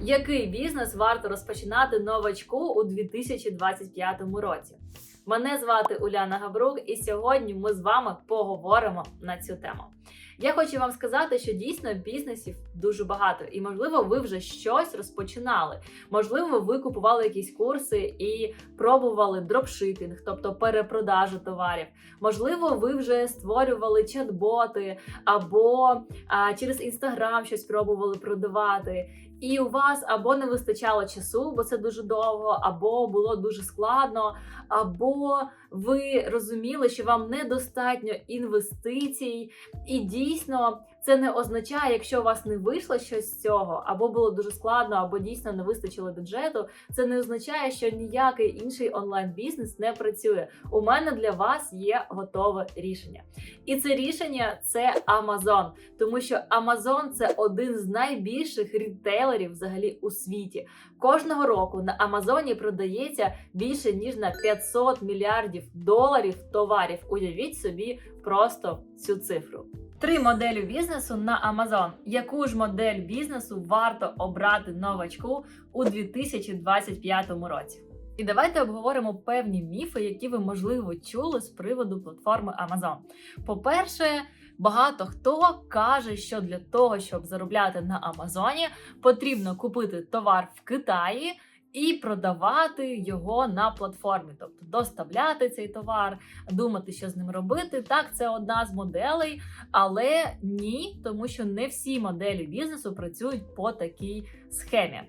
Який бізнес варто розпочинати новачку у 2025 році? Мене звати Уляна Габрук, і сьогодні ми з вами поговоримо на цю тему. Я хочу вам сказати, що дійсно бізнесів дуже багато, і можливо, ви вже щось розпочинали. Можливо, ви купували якісь курси і пробували дропшипінг, тобто перепродажу товарів. Можливо, ви вже створювали чат-боти або а, через інстаграм щось пробували продавати. І у вас або не вистачало часу, бо це дуже довго, або було дуже складно, або ви розуміли, що вам недостатньо інвестицій, і дійсно це не означає, якщо у вас не вийшло щось з цього, або було дуже складно, або дійсно не вистачило бюджету. Це не означає, що ніякий інший онлайн-бізнес не працює. У мене для вас є готове рішення. І це рішення це Amazon, тому що Amazon це один з найбільших рітейлерів взагалі у світі. Кожного року на Амазоні продається більше ніж на 500 мільярдів доларів товарів. Уявіть собі просто цю цифру. Три моделі бізнесу на Amazon. Яку ж модель бізнесу варто обрати новачку у 2025 році? І давайте обговоримо певні міфи, які ви можливо чули з приводу платформи Amazon. По-перше, багато хто каже, що для того, щоб заробляти на Амазоні, потрібно купити товар в Китаї. І продавати його на платформі, тобто доставляти цей товар, думати, що з ним робити. Так, це одна з моделей, але ні, тому що не всі моделі бізнесу працюють по такій схемі.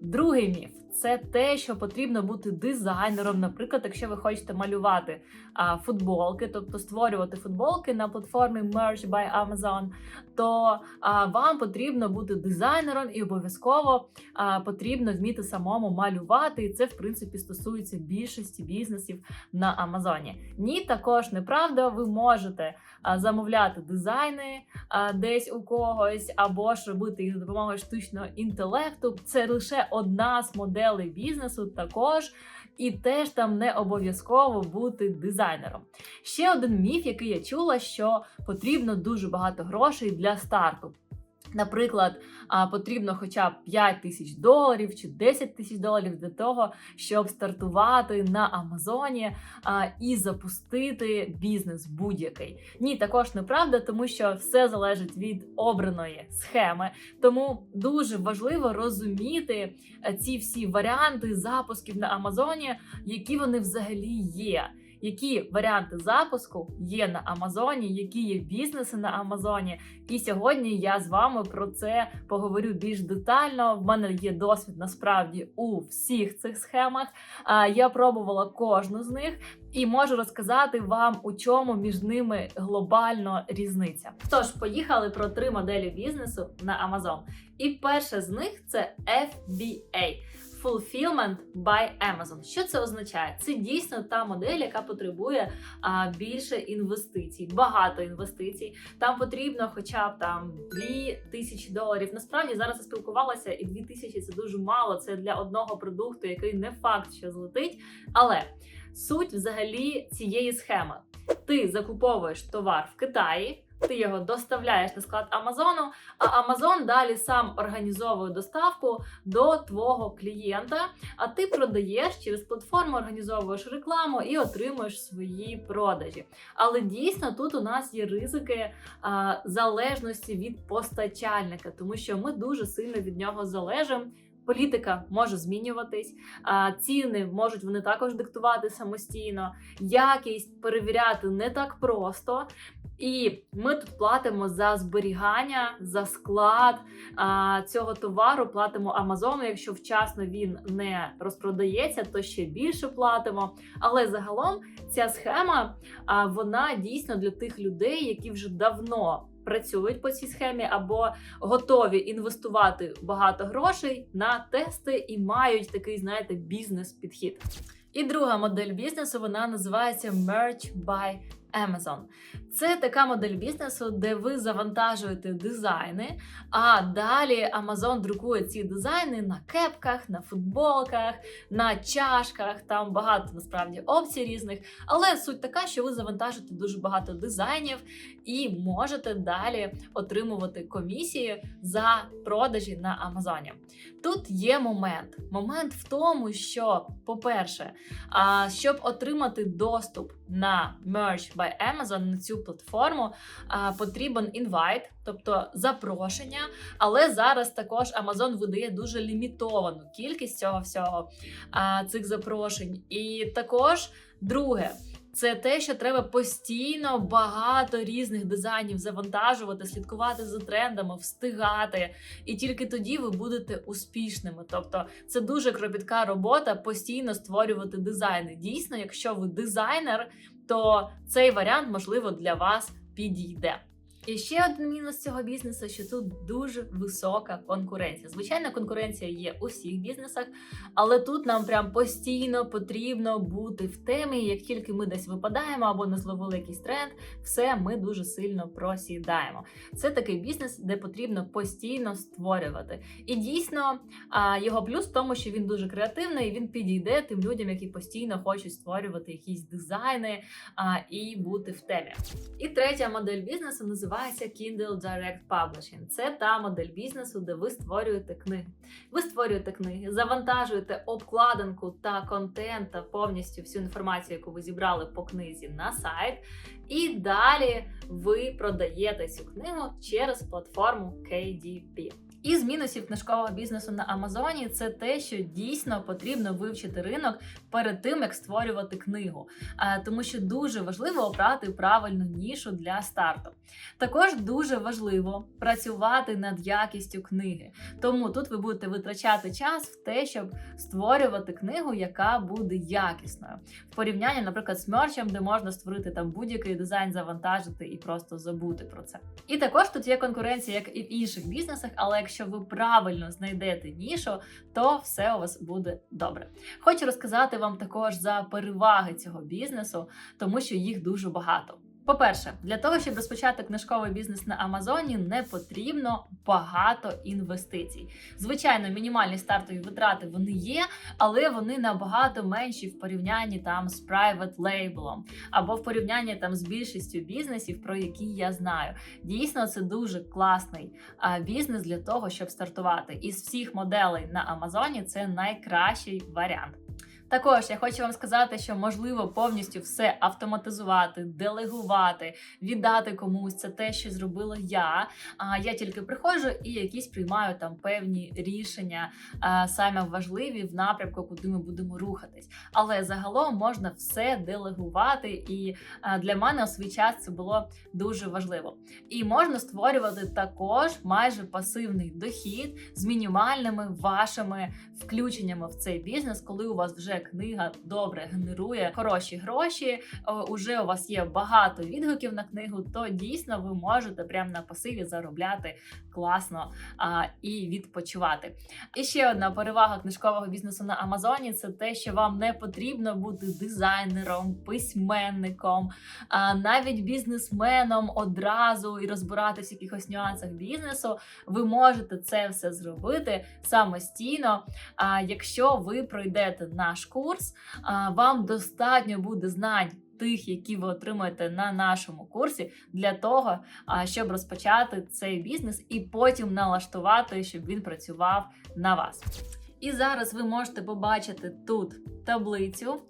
Другий міф це те, що потрібно бути дизайнером. Наприклад, якщо ви хочете малювати а, футболки, тобто створювати футболки на платформі Merch by Amazon, то а, вам потрібно бути дизайнером і обов'язково а, потрібно вміти самому малювати. І це, в принципі, стосується більшості бізнесів на Амазоні. Ні, також неправда. Ви можете а, замовляти дизайни а, десь у когось, або ж робити їх за допомогою штучного інтелекту. Це лише одна з моделей бізнесу, також. І теж там не обов'язково бути дизайнером. Ще один міф, який я чула, що потрібно дуже багато грошей для старту. Наприклад, потрібно хоча б 5 тисяч доларів чи 10 тисяч доларів для того, щоб стартувати на Амазоні і запустити бізнес будь-який. Ні, також неправда, тому що все залежить від обраної схеми. Тому дуже важливо розуміти е, ці всі варіанти запусків на Амазоні, які вони взагалі є. Які варіанти запуску є на Амазоні, які є бізнеси на Амазоні, і сьогодні я з вами про це поговорю більш детально. В мене є досвід насправді у всіх цих схемах. Я пробувала кожну з них і можу розказати вам, у чому між ними глобально різниця. Тож, поїхали про три моделі бізнесу на Amazon. І перша з них це FBA. Fulfillment by Amazon. Що це означає? Це дійсно та модель, яка потребує а, більше інвестицій, багато інвестицій. Там потрібно хоча б там 2 тисячі доларів. Насправді зараз я спілкувалася, і 2 тисячі це дуже мало. Це для одного продукту, який не факт, що злетить. Але суть взагалі цієї схеми: ти закуповуєш товар в Китаї. Ти його доставляєш на склад Амазону, а Амазон далі сам організовує доставку до твого клієнта. А ти продаєш через платформу, організовуєш рекламу і отримуєш свої продажі. Але дійсно тут у нас є ризики а, залежності від постачальника, тому що ми дуже сильно від нього залежимо. Політика може змінюватись, ціни можуть вони також диктувати самостійно. Якість перевіряти не так просто. І ми тут платимо за зберігання, за склад а, цього товару. Платимо Амазону. Якщо вчасно він не розпродається, то ще більше платимо. Але загалом ця схема а, вона дійсно для тих людей, які вже давно працюють по цій схемі, або готові інвестувати багато грошей на тести і мають такий, знаєте, бізнес-підхід. І друга модель бізнесу вона називається Merch by Amazon. Це така модель бізнесу, де ви завантажуєте дизайни, а далі Amazon друкує ці дизайни на кепках, на футболках, на чашках. Там багато насправді опцій різних. Але суть така, що ви завантажите дуже багато дизайнів і можете далі отримувати комісії за продажі на Амазоні. Тут є момент. Момент в тому, що, по-перше, щоб отримати доступ на Merch by Amazon на цю платформу, потрібен інвайт, тобто запрошення. Але зараз також Amazon видає дуже лімітовану кількість цього всього цих запрошень. І також друге. Це те, що треба постійно багато різних дизайнів завантажувати, слідкувати за трендами, встигати, і тільки тоді ви будете успішними. Тобто, це дуже кропітка робота постійно створювати дизайни. Дійсно, якщо ви дизайнер, то цей варіант можливо для вас підійде. І ще один мінус цього бізнесу, що тут дуже висока конкуренція. Звичайно, конкуренція є у всіх бізнесах, але тут нам прям постійно потрібно бути в темі. Як тільки ми десь випадаємо або не зловили якийсь тренд, все ми дуже сильно просідаємо. Це такий бізнес, де потрібно постійно створювати. І дійсно, його плюс в тому, що він дуже креативний, і він підійде тим людям, які постійно хочуть створювати якісь дизайни і бути в темі. І третя модель бізнесу називається Kindle Direct Publishing. Це та модель бізнесу, де ви створюєте книги. Ви створюєте книги, завантажуєте обкладинку та контент та повністю всю інформацію, яку ви зібрали по книзі на сайт. І далі ви продаєте цю книгу через платформу KDP. Із мінусів книжкового бізнесу на Амазоні це те, що дійсно потрібно вивчити ринок перед тим, як створювати книгу, тому що дуже важливо обрати правильну нішу для старту. Також дуже важливо працювати над якістю книги. Тому тут ви будете витрачати час в те, щоб створювати книгу, яка буде якісною. В порівнянні, наприклад, з мерчем, де можна створити там будь-який дизайн, завантажити і просто забути про це. І також тут є конкуренція, як і в інших бізнесах, але якщо ви правильно знайдете нішу, то все у вас буде добре. Хочу розказати вам також за переваги цього бізнесу, тому що їх дуже багато. По-перше, для того, щоб розпочати книжковий бізнес на Амазоні, не потрібно багато інвестицій. Звичайно, мінімальні стартові витрати вони є, але вони набагато менші в порівнянні там з private label або в порівнянні там з більшістю бізнесів, про які я знаю. Дійсно, це дуже класний а, бізнес для того, щоб стартувати. Із всіх моделей на Амазоні це найкращий варіант. Також я хочу вам сказати, що можливо повністю все автоматизувати, делегувати, віддати комусь. Це те, що зробила я. А я тільки приходжу і якісь приймаю там певні рішення, саме важливі в напрямку, куди ми будемо рухатись. Але загалом можна все делегувати, і для мене у свій час це було дуже важливо. І можна створювати також майже пасивний дохід з мінімальними вашими включеннями в цей бізнес, коли у вас вже книга добре генерує хороші гроші. Уже у вас є багато відгуків на книгу, то дійсно ви можете прямо на пасиві заробляти класно а, і відпочивати. І ще одна перевага книжкового бізнесу на Амазоні це те, що вам не потрібно бути дизайнером, письменником, а навіть бізнесменом одразу і розбиратися в якихось нюансах бізнесу. Ви можете це все зробити самостійно. А якщо ви пройдете наш курс, а, вам достатньо буде знань. Тих, які ви отримаєте на нашому курсі, для того, щоб розпочати цей бізнес і потім налаштувати, щоб він працював на вас. І зараз ви можете побачити тут таблицю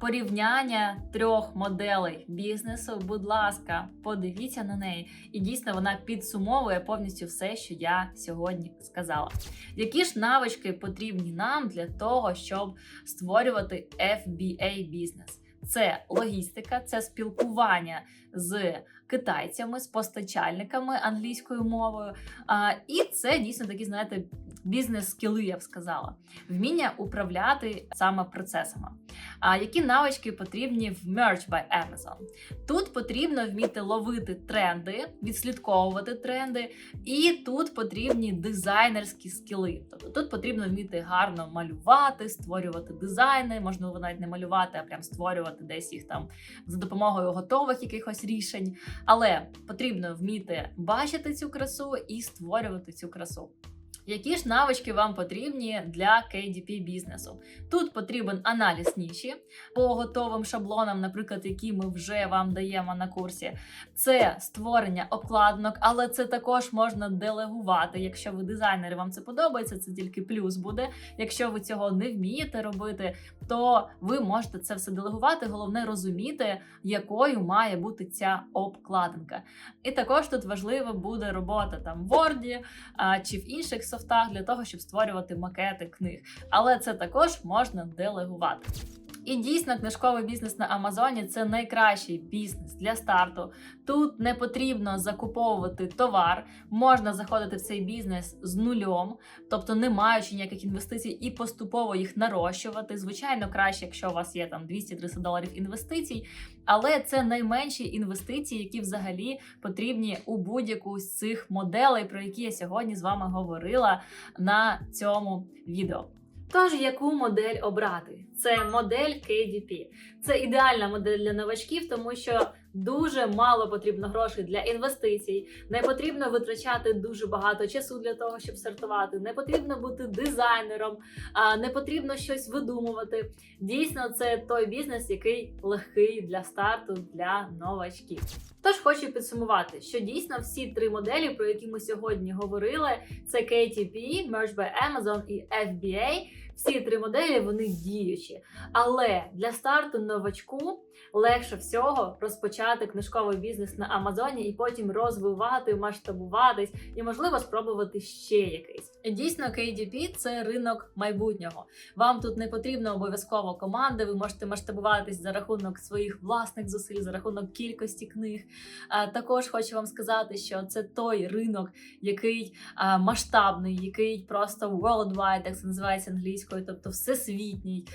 порівняння трьох моделей бізнесу. Будь ласка, подивіться на неї, і дійсно вона підсумовує повністю все, що я сьогодні сказала. Які ж навички потрібні нам для того, щоб створювати FBA бізнес? Це логістика, це спілкування з китайцями, з постачальниками англійською мовою. А, і це дійсно такі, знаєте, бізнес-скіли, я б сказала, вміння управляти саме процесами. А які навички потрібні в Merge by Amazon? Тут потрібно вміти ловити тренди, відслідковувати тренди, і тут потрібні дизайнерські скіли. Тобто тут потрібно вміти гарно малювати, створювати дизайни, можливо, навіть не малювати, а прям створювати десь їх там за допомогою готових якихось рішень. Але потрібно вміти бачити цю красу і створювати цю красу. Які ж навички вам потрібні для KDP бізнесу? Тут потрібен аналіз ніші по готовим шаблонам, наприклад, які ми вже вам даємо на курсі. Це створення обкладинок, але це також можна делегувати. Якщо ви дизайнери, вам це подобається, це тільки плюс буде. Якщо ви цього не вмієте робити, то ви можете це все делегувати. Головне розуміти, якою має бути ця обкладинка. І також тут важлива буде робота там в Word чи в інших софтах для того, щоб створювати макети книг. Але це також можна делегувати. І дійсно, книжковий бізнес на Амазоні це найкращий бізнес для старту. Тут не потрібно закуповувати товар, можна заходити в цей бізнес з нульом, тобто не маючи ніяких інвестицій, і поступово їх нарощувати. Звичайно, краще, якщо у вас є там 200-300 доларів інвестицій, але це найменші інвестиції, які взагалі потрібні у будь-яку з цих моделей, про які я сьогодні з вами говорила на цьому відео. Тож, яку модель обрати? Це модель KDP. Це ідеальна модель для новачків, тому що дуже мало потрібно грошей для інвестицій. Не потрібно витрачати дуже багато часу для того, щоб стартувати. Не потрібно бути дизайнером, не потрібно щось видумувати. Дійсно, це той бізнес, який легкий для старту для новачків. Тож хочу підсумувати, що дійсно всі три моделі, про які ми сьогодні говорили, це KTP, Merge by Amazon і FBA. Всі три моделі вони діючі. Але для старту новачку легше всього розпочати книжковий бізнес на Амазоні і потім розвивати, масштабуватись і, можливо, спробувати ще якийсь. Дійсно, KDP – це ринок майбутнього. Вам тут не потрібно обов'язково команди. Ви можете масштабуватись за рахунок своїх власних зусиль, за рахунок кількості книг. Також хочу вам сказати, що це той ринок, який масштабний, який просто worldwide, як це називається англійською, тобто всесвітній.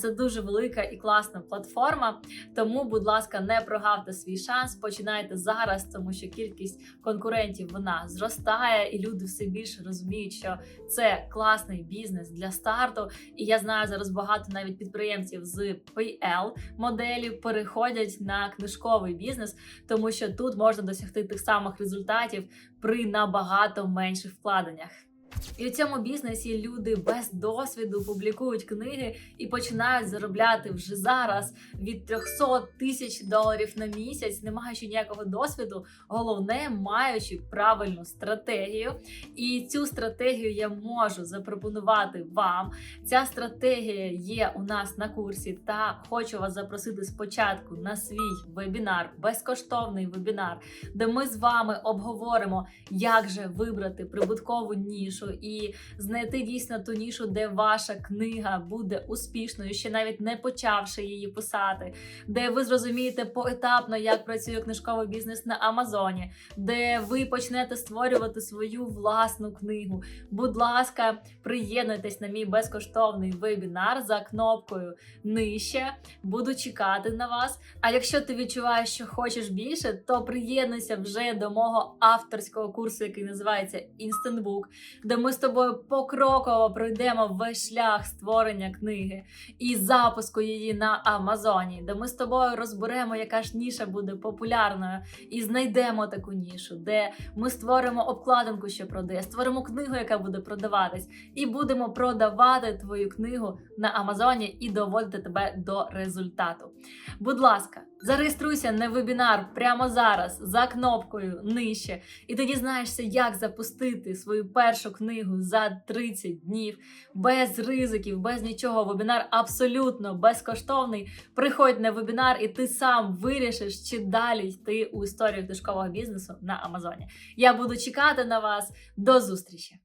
Це дуже велика і класна платформа. Тому, будь ласка, не прогавте свій шанс. Починайте зараз, тому що кількість конкурентів вона зростає, і люди все більше розуміють, що це класний бізнес для старту. І я знаю зараз багато навіть підприємців з PL моделі переходять на книжковий бізнес, тому що тут можна досягти тих самих результатів при набагато менших вкладеннях. І у цьому бізнесі люди без досвіду публікують книги і починають заробляти вже зараз від 300 тисяч доларів на місяць, не маючи ніякого досвіду. Головне, маючи правильну стратегію. І цю стратегію я можу запропонувати вам. Ця стратегія є у нас на курсі, та хочу вас запросити спочатку на свій вебінар, безкоштовний вебінар, де ми з вами обговоримо, як же вибрати прибуткову нішу і знайти дійсно ту нішу, де ваша книга буде успішною, ще навіть не почавши її писати, де ви зрозумієте поетапно, як працює книжковий бізнес на Амазоні, де ви почнете створювати свою власну книгу. Будь ласка, приєднуйтесь на мій безкоштовний вебінар за кнопкою нижче. Буду чекати на вас. А якщо ти відчуваєш, що хочеш більше, то приєднуйся вже до мого авторського курсу, який називається Instant Book, де ми з тобою покроково пройдемо весь шлях створення книги і запуску її на Амазоні, де ми з тобою розберемо, яка ж ніша буде популярною, і знайдемо таку нішу, де ми створимо обкладинку, що продає, створимо книгу, яка буде продаватись, і будемо продавати твою книгу на Амазоні і доводити тебе до результату. Будь ласка, зареєструйся на вебінар прямо зараз за кнопкою нижче, і ти дізнаєшся, як запустити свою першу книгу за 30 днів без ризиків, без нічого. Вебінар абсолютно безкоштовний. Приходь на вебінар, і ти сам вирішиш, чи далі йти у історію книжкового бізнесу на Амазоні. Я буду чекати на вас. До зустрічі!